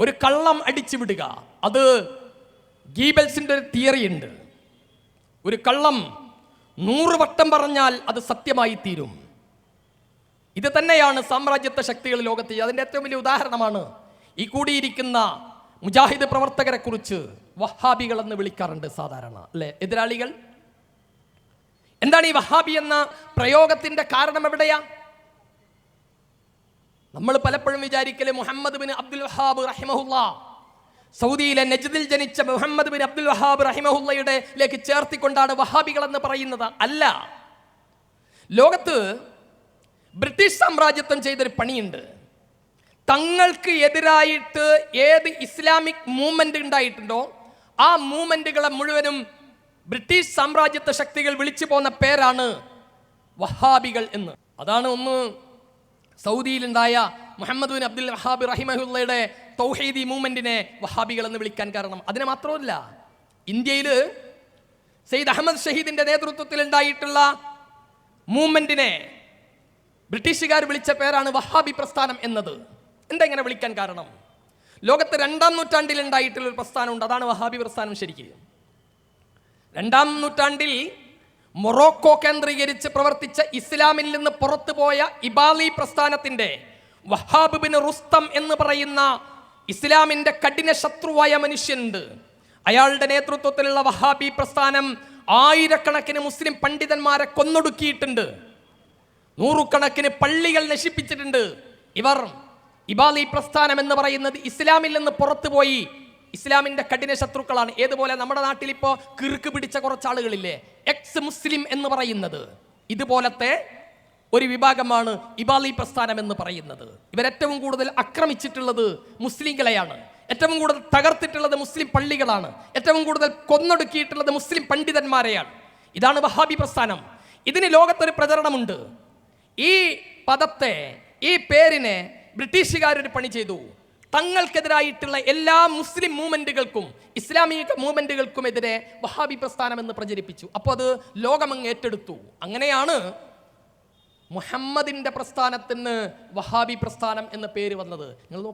ഒരു കള്ളം അടിച്ചു വിടുക. അത് ഗീബൽസിന്റെ ഒരു തിയറി ഉണ്ട്. ഒരു കള്ളം നൂറ് വട്ടം പറഞ്ഞാൽ അത് സത്യമായി തീരും. ഇത് തന്നെയാണ് സാമ്രാജ്യത്വ ശക്തികൾ ലോകത്ത് അതിന്റെ ഏറ്റവും വലിയ ഉദാഹരണമാണ്. ഈ കൂടിയിരിക്കുന്ന മുജാഹിദ് പ്രവർത്തകരെ കുറിച്ച് വഹാബികൾ എന്ന് വിളിക്കാറുണ്ട് സാധാരണ അല്ലെ? എതിരാളികൾ? എന്താണ് ഈ വഹാബി എന്ന പ്രയോഗത്തിന്റെ കാരണം എവിടെയാ? നമ്മൾ പലപ്പോഴും വിചാരിക്കൽ മുഹമ്മദ് ബിൻ അബ്ദുൽ വഹാബ് റഹിമഹുല്ല. സൗദിയിലെ നജ്ദിൽ ജനിച്ച മുഹമ്മദ് ബിൻ അബ്ദുൽ വഹാബ് റഹിമഹുല്ലയുടെ ലേക്ക് ചേർത്തിക്കൊണ്ടാണ് വഹാബികൾ എന്ന് പറയുന്നത്. അല്ല. ലോകത്ത് ബ്രിട്ടീഷ് സാമ്രാജ്യത്വം ചെയ്തൊരു പണിയുണ്ട്. തങ്ങൾക്ക് എതിരായിട്ട് ഏത് ഇസ്ലാമിക് മൂവ്മെന്റ് ഉണ്ടായിട്ടുണ്ടോ ആ മൂവ്മെന്റുകളെ മുഴുവനും ബ്രിട്ടീഷ് സാമ്രാജ്യത്വ ശക്തികൾ വിളിച്ചു പോന്ന പേരാണ് വഹാബികൾ എന്ന്. അതാണ് ഒന്ന് സൗദിയിലുണ്ടായ മുഹമ്മദ് ബിൻ അബ്ദുൽ വഹാബി റഹിമഹുള്ളയുടെ തൗഹീദി മൂവ്മെന്റിനെ വഹാബികൾ എന്ന് വിളിക്കാൻ കാരണം. അതിനെ മാത്രമല്ല ഇന്ത്യയിൽ സെയ്ദ് അഹമ്മദ് ഷഹീദിന്റെ നേതൃത്വത്തിൽ ഉണ്ടായിട്ടുള്ള മൂവ്മെന്റിനെ ബ്രിട്ടീഷുകാർ വിളിച്ച പേരാണ് വഹാബി പ്രസ്ഥാനം എന്നത്. എന്താ ഇങ്ങനെ വിളിക്കാൻ കാരണം? ലോകത്ത് രണ്ടാം നൂറ്റാണ്ടിൽ ഉണ്ടായിട്ടുള്ള ഒരു പ്രസ്ഥാനമുണ്ട്. അതാണ് വഹാബി പ്രസ്ഥാനം ശരിക്കും. രണ്ടാം നൂറ്റാണ്ടിൽ മൊറോക്കോ കേന്ദ്രീകരിച്ച് പ്രവർത്തിച്ച ഇസ്ലാമിൽ നിന്ന് പുറത്തുപോയ ഇബാലി പ്രസ്ഥാനത്തിന്റെ വഹാബ് ബിൻ റുസ്തം എന്ന് പറയുന്ന ഇസ്ലാമിന്റെ കഠിന ശത്രുവായ മനുഷ്യനുണ്ട്. അയാളുടെ നേതൃത്വത്തിലുള്ള വഹാബി പ്രസ്ഥാനം ആയിരക്കണക്കിന് മുസ്ലിം പണ്ഡിതന്മാരെ കൊന്നൊടുക്കിയിട്ടുണ്ട്. നൂറുകണക്കിന് പള്ളികൾ നശിപ്പിച്ചിട്ടുണ്ട്. ഇവർ ഇബാലി പ്രസ്ഥാനം എന്ന് പറയുന്നത് ഇസ്ലാമിൽ നിന്ന് പുറത്തുപോയി. ഇസ്ലാമിന്റെ കഠിന ശത്രുക്കളാണ്. ഏതുപോലെ നമ്മുടെ നാട്ടിൽ ഇപ്പോൾ കിറുക്ക് പിടിച്ച കുറച്ച് ആളുകളില്ലേ എക്സ് മുസ്ലിം എന്ന് പറയുന്നത്. ഇതുപോലത്തെ ഒരു വിഭാഗമാണ് ഇബാലി പ്രസ്ഥാനം എന്ന് പറയുന്നത്. ഇവരേറ്റവും കൂടുതൽ ആക്രമിച്ചിട്ടുള്ളത് മുസ്ലിങ്ങളെയാണ്. ഏറ്റവും കൂടുതൽ തകർത്തിട്ടുള്ളത് മുസ്ലിം പള്ളികളാണ്. ഏറ്റവും കൂടുതൽ കൊന്നൊടുക്കിയിട്ടുള്ളത് മുസ്ലിം പണ്ഡിതന്മാരെയാണ്. ഇതാണ് വഹാബി പ്രസ്ഥാനം. ഇതിന് ലോകത്തൊരു പ്രചരണമുണ്ട്. ഈ പദത്തെ ഈ പേരിനെ ബ്രിട്ടീഷുകാരൊരു പണി ചെയ്തു. തങ്ങൾക്കെതിരായിട്ടുള്ള എല്ലാ മുസ്ലിം മൂവ്മെന്റുകൾക്കും ഇസ്ലാമിക മൂവ്മെന്റുകൾക്കുമെതിരെ വഹാബി പ്രസ്ഥാനം എന്ന് പ്രചരിപ്പിച്ചു. അപ്പോൾ അത് ലോകമങ്ങ് ഏറ്റെടുത്തു. അങ്ങനെയാണ് മുഹമ്മദിന്റെ പ്രസ്ഥാനത്തിന് വഹാബി പ്രസ്ഥാനം എന്ന പേര് വന്നത്. നിങ്ങൾ.